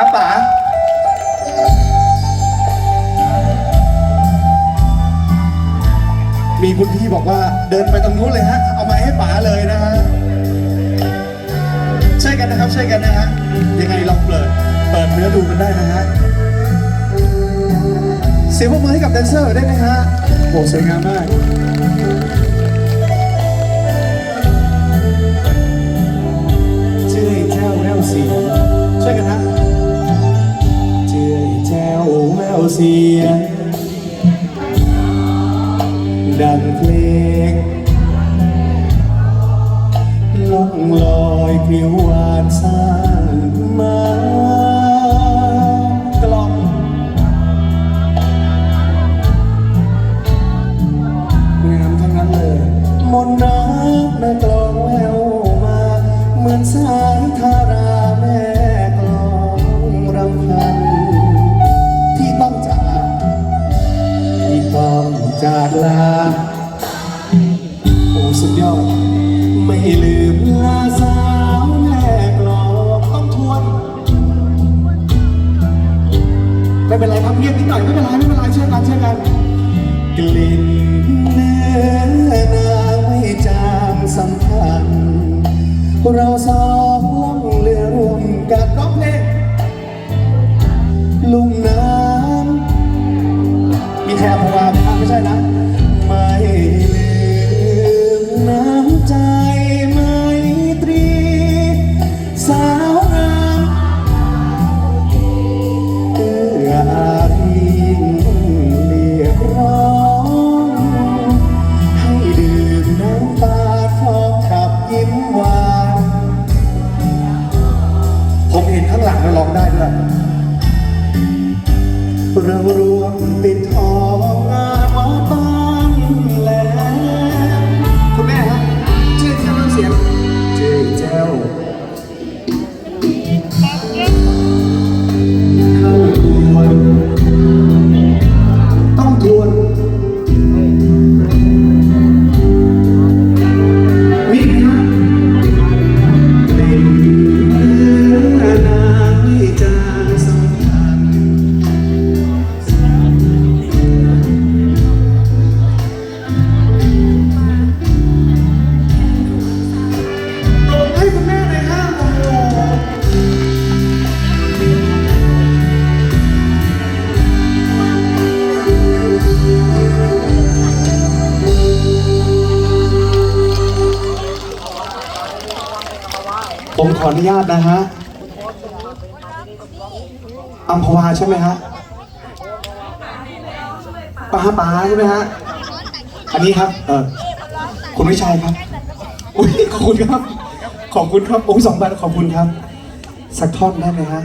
ครับป๋ามีคุณพี่บอกว่าเดินไปตรงนู้นเลยฮะ เอาไม้ให้ป๋าเลยนะฮะใช่กันนะครับใช่กันนะฮะ ยังไงลองเปิด เปิดเนื้อดูกันได้นะฮะ เสียงปรบมือให้กับแดนเซอร์ได้ไหมฮะโหสวยงามมาก สียง ดังเพลงล่องลอยผิวหวานส จากลา โอ้สุดยอด ไม่ลืมลาสาวแม่กลองต้องทวน ไม่เป็นไรครับเงียบนิดหน่อยไม่เป็นไรไม่เป็นไรเชื่อกันเชื่อกัน กลิ่นเนื้อนางไม่จางสัมพันธ์เราสอง ได้ด้วยเรารวมติดทอง ขออนุญาตนะฮะอัมพวาใช่ไหมฮะป้าป้าใช่ไหมฮะ อันนี้ครับ เออคุณวิชัยครับอุ้ยขอบคุณครับ ขอบคุณครับโอ้ยสองบาทขอบคุณครับ สักท่อนได้ไหมฮะ